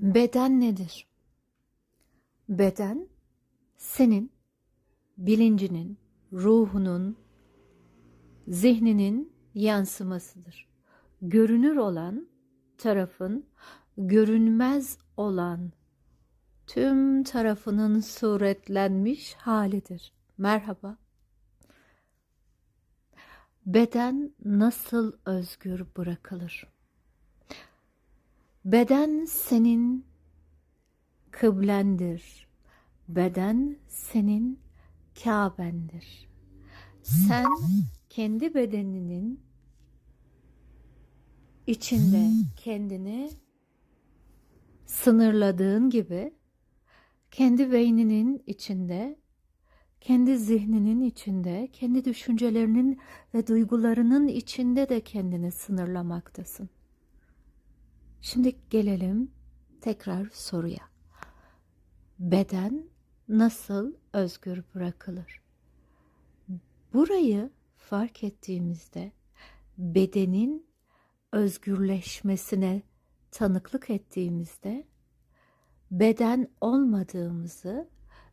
Beden nedir? Beden senin bilincinin, ruhunun, zihninin yansımasıdır. Görünür olan tarafın görünmez olan tüm tarafının suretlenmiş halidir. Merhaba. Beden nasıl özgür bırakılır? Beden senin kıblendir. Beden senin Kabendir. Sen kendi bedeninin içinde kendini sınırladığın gibi kendi beyninin içinde, kendi zihninin içinde, kendi düşüncelerinin ve duygularının içinde de kendini sınırlamaktasın. Şimdi gelelim tekrar soruya. Beden nasıl özgür bırakılır? Burayı fark ettiğimizde bedenin özgürleşmesine tanıklık ettiğimizde beden olmadığımızı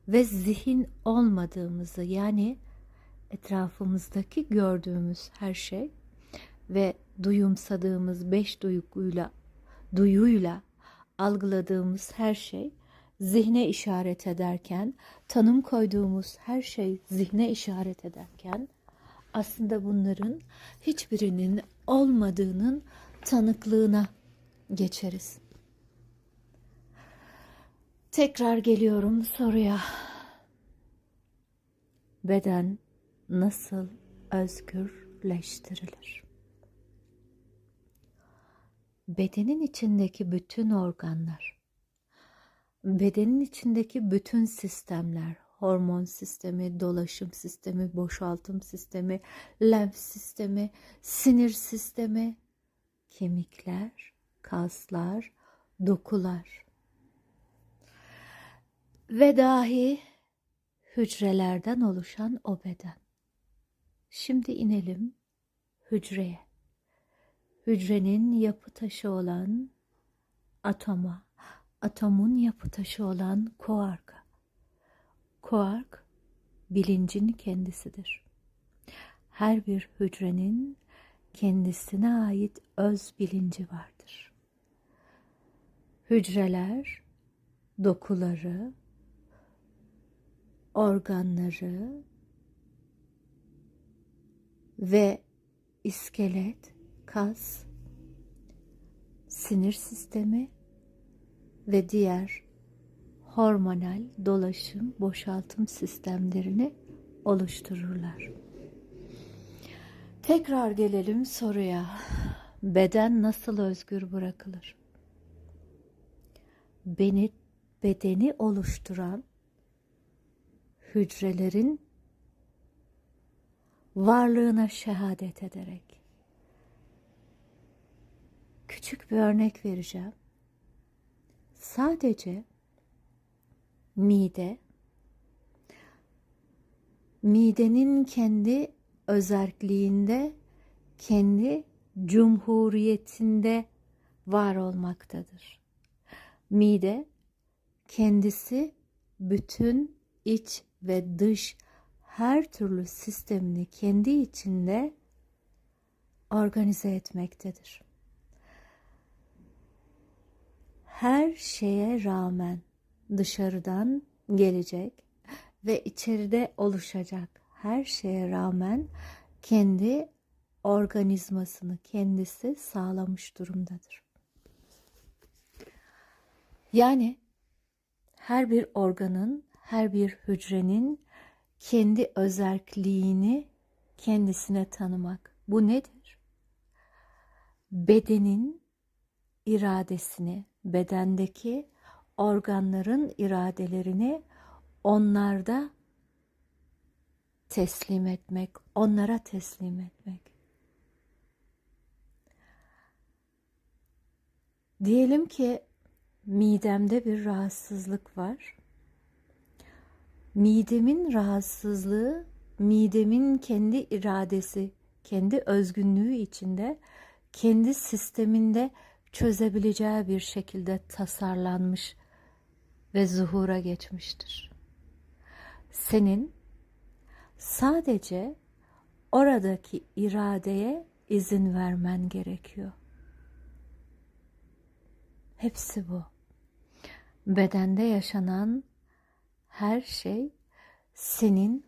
ve zihin olmadığımızı yani etrafımızdaki gördüğümüz her şey ve duyumsadığımız beş duyguyla duyuyla algıladığımız her şey zihne işaret ederken, tanım koyduğumuz her şey zihne işaret ederken aslında bunların hiçbirinin olmadığının tanıklığına geçeriz. Tekrar geliyorum soruya. Beden nasıl özgürleştirilir? Bedenin içindeki bütün organlar, bedenin içindeki bütün sistemler, hormon sistemi, dolaşım sistemi, boşaltım sistemi, lenf sistemi, sinir sistemi, kemikler, kaslar, dokular ve dahi hücrelerden oluşan o beden. Şimdi inelim hücreye. Hücrenin yapı taşı olan atoma, atomun yapı taşı olan kuarka. Kuark bilincin kendisidir. Her bir hücrenin kendisine ait öz bilinci vardır. Hücreler dokuları, organları ve iskelet, kas, sinir sistemi ve diğer hormonal dolaşım, boşaltım sistemlerini oluştururlar. Tekrar gelelim soruya. Beden nasıl özgür bırakılır? Beni bedeni oluşturan hücrelerin varlığına şehadet ederek küçük bir örnek vereceğim. Sadece mide midenin kendi özerkliğinde kendi cumhuriyetinde var olmaktadır. Mide kendisi bütün iç ve dış her türlü sistemini kendi içinde organize etmektedir. Her şeye rağmen dışarıdan gelecek ve içeride oluşacak her şeye rağmen kendi organizmasını kendisi sağlamış durumdadır. Yani her bir organın, her bir hücrenin kendi özerkliğini kendisine tanımak. Bu nedir? Bedenin iradesini, bedendeki organların iradelerini onlarda teslim etmek, onlara teslim etmek. Diyelim ki midemde bir rahatsızlık var. Midemin rahatsızlığı, midemin kendi iradesi, kendi özgünlüğü içinde, kendi sisteminde çözebileceği bir şekilde tasarlanmış ve zuhura geçmiştir. Senin sadece oradaki iradeye izin vermen gerekiyor. Hepsi bu. Bedende yaşanan her şey senin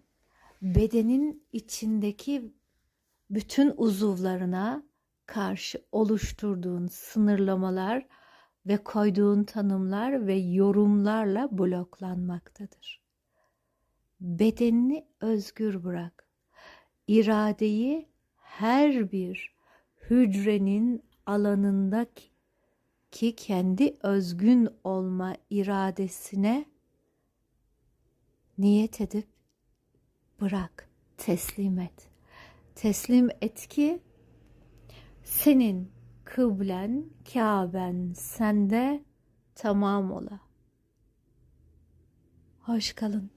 bedenin içindeki bütün uzuvlarına karşı oluşturduğun sınırlamalar ve koyduğun tanımlar ve yorumlarla bloklanmaktadır. Bedenini özgür bırak. İradeyi her bir hücrenin alanındaki ki kendi özgün olma iradesine niyet edip bırak, teslim et. Teslim et ki senin kıblen, Kaben sende tamam ola. Hoş kalın.